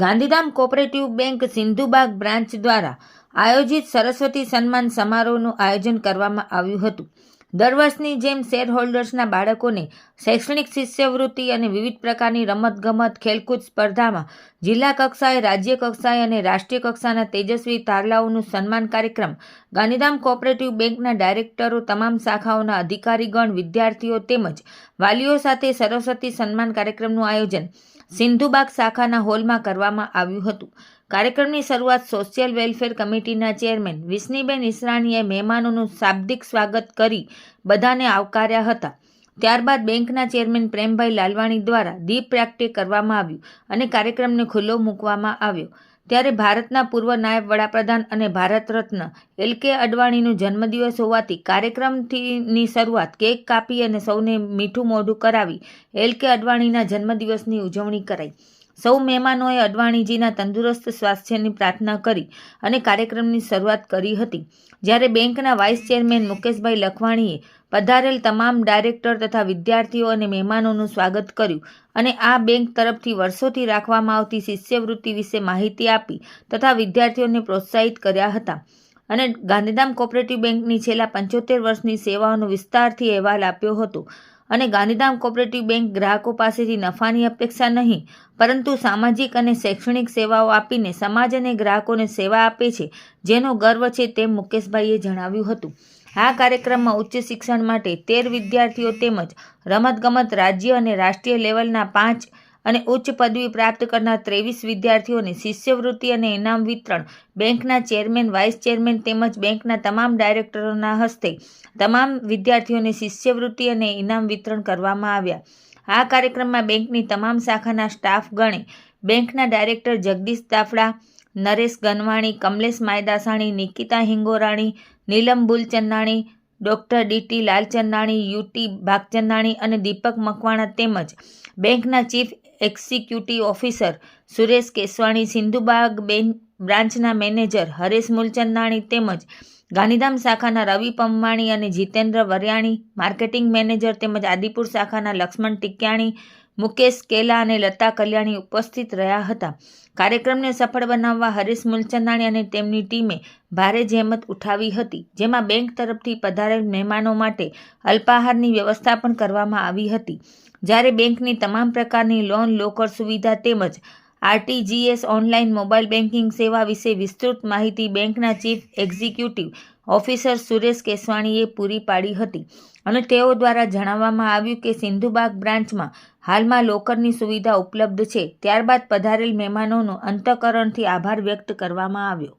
Gandhidham cooperative bank Sindhubag branch દ્વારા આયોજિત સરસ્વતી સન્માન સમારોહનું આયોજન કરવામાં આવ્યું હતું. દર વર્ષની જેમ શેરહોલ્ડર્સના બાળકોને શૈક્ષણિક શિષ્યવૃત્તિ અને વિવિધ પ્રકારની રમતગમત, ખેલકૂદ સ્પર્ધામાં જિલ્લા કક્ષાએ, રાજ્ય કક્ષાએ અને રાષ્ટ્રીય કક્ષાના તેજસ્વી તારલાઓનું સન્માન કાર્યક્રમ ગાંધીધામ કોઓપરેટિવ બેંકના ડાયરેક્ટરો, તમામ શાખાઓના અધિકારીગણ, વિદ્યાર્થીઓ તેમજ વાલીઓ સાથે સરસ્વતી સન્માન કાર્યક્રમનું આયોજન સિંધુબાગ શાખાના હોલમાં કરવામાં આવ્યું હતું. કાર્યક્રમની શરૂઆત સોશિયલ વેલફેર કમિટીના ચેરમેન વિષ્ણીબેન ઈસરાણીએ મહેમાનોનું શાબ્દિક સ્વાગત કરી બધાને આવકાર્યા હતા. ત્યારબાદ બેંકના ચેરમેન પ્રેમભાઈ લાલવાણી દ્વારા દીપ પ્રાગટ્ય કરવામાં આવ્યું અને કાર્યક્રમને ખુલ્લો મૂકવામાં આવ્યો. ત્યારે ભારતના પૂર્વ નાયબ વડાપ્રધાન અને ભારત રત્ન એલ કે અડવાણીનું જન્મદિવસ હોવાથી કાર્યક્રમથીની શરૂઆત કેક કાપી અને સૌને મીઠું મોઢું કરાવી એલ કે અડવાણીના જન્મદિવસની ઉજવણી કરાઈ. સૌ મહેમાનોએ અડવાણીજીના તંદુરસ્ત સ્વાસ્થ્યની પ્રાર્થના કરી અને કાર્યક્રમની શરૂઆત કરી હતી. જ્યારે બેંકના વાઇસ ચેરમેન મુકેશભાઈ લખવાણીએ પધારેલ તમામ ડાયરેક્ટર તથા વિદ્યાર્થીઓ અને મહેમાનોનું સ્વાગત કર્યું અને આ બેંક તરફથી વર્ષોથી રાખવામાં આવતી શિષ્યવૃત્તિ વિશે માહિતી આપી તથા વિદ્યાર્થીઓને પ્રોત્સાહિત કર્યા હતા. અને ગાંધીધામ કોઓપરેટિવ બેંકની છેલ્લા પંચોતેર વર્ષની સેવાઓનો વિસ્તારથી અહેવાલ આપ્યો હતો. અને ગાંધીધામ કોઓપરેટિવ બેંક ગ્રાહકો પાસેથી નફાની અપેક્ષા નહીં, પરંતુ સામાજિક અને શૈક્ષણિક સેવાઓ આપીને સમાજ અને ગ્રાહકોને સેવા આપે છે, જેનો ગર્વ છે તેમ મુકેશભાઈએ જણાવ્યું હતું. આ કાર્યક્રમમાં ઉચ્ચ શિક્ષણ માટે તેર વિદ્યાર્થીઓ તેમજ રમતગમત રાજ્ય અને રાષ્ટ્રીય લેવલના પાંચ અને ઉચ્ચ પદવી પ્રાપ્ત કરનાર ત્રેવીસ વિદ્યાર્થીઓને શિષ્યવૃત્તિ અને ઇનામ વિતરણ, બેંકના ચેરમેન, વાઇસ ચેરમેન તેમજ બેંકના તમામ ડાયરેક્ટરોના હસ્તે તમામ વિદ્યાર્થીઓને શિષ્યવૃત્તિ અને ઇનામ વિતરણ કરવામાં આવ્યા. આ કાર્યક્રમમાં બેંકની તમામ શાખાના સ્ટાફ ગણે, બેંકના director Jagdish Dafda, Naresh Ganwani, Kamlesh Maydasani, Nikita Hingorani, Neelam Bulchandani doctor D T Lalchandani U T Bhagchandani અને દીપક મકવાણા તેમજ બેંકના chief executive officer Suresh Keswani, Sindhubag બેન બ્રાન્ચના મેનેજર હરેશ મૂલચંદાણી તેમજ ગાંધીધામ શાખાના રવિ પંવાણી અને જીતેન્દ્ર વરિયાણી, માર્કેટિંગ મેનેજર તેમજ આદિપુર શાખાના લક્ષ્મણ ટિક્યાણી મુકેશ, કેલા અને લતા કલ્યાણી ઉપસ્થિત રહ્યા હતા. કાર્યક્રમને સફળ બનાવવા હરીશ મૂલચંદાણી અને તેમની ટીમે ભારે જહેમત ઉઠાવી હતી, જેમાં બેંક તરફથી પધારેલ મહેમાનો માટે અલ્પાહારની વ્યવસ્થા પણ કરવામાં આવી હતી. જ્યારે બેંકની તમામ પ્રકારની લોન, લોકર સુવિધા તેમજ આરટીજીએસ ઓનલાઈન મોબાઈલ બેન્કિંગ સેવા વિશે વિસ્તૃત માહિતી બેંકના ચીફ એક્ઝિક્યુટિવ ઓફિસર સુરેશ કેસવાણીએ પૂરી પાડી હતી અને તેઓ દ્વારા જણાવવામાં આવ્યું કે સિંધુબાગ બ્રાન્ચમાં હાલમાં લોકરની સુવિધા ઉપલબ્ધ છે. ત્યારબાદ પધારેલ મહેમાનોનો અંતઃકરણથી આભાર વ્યક્ત કરવામાં આવ્યો.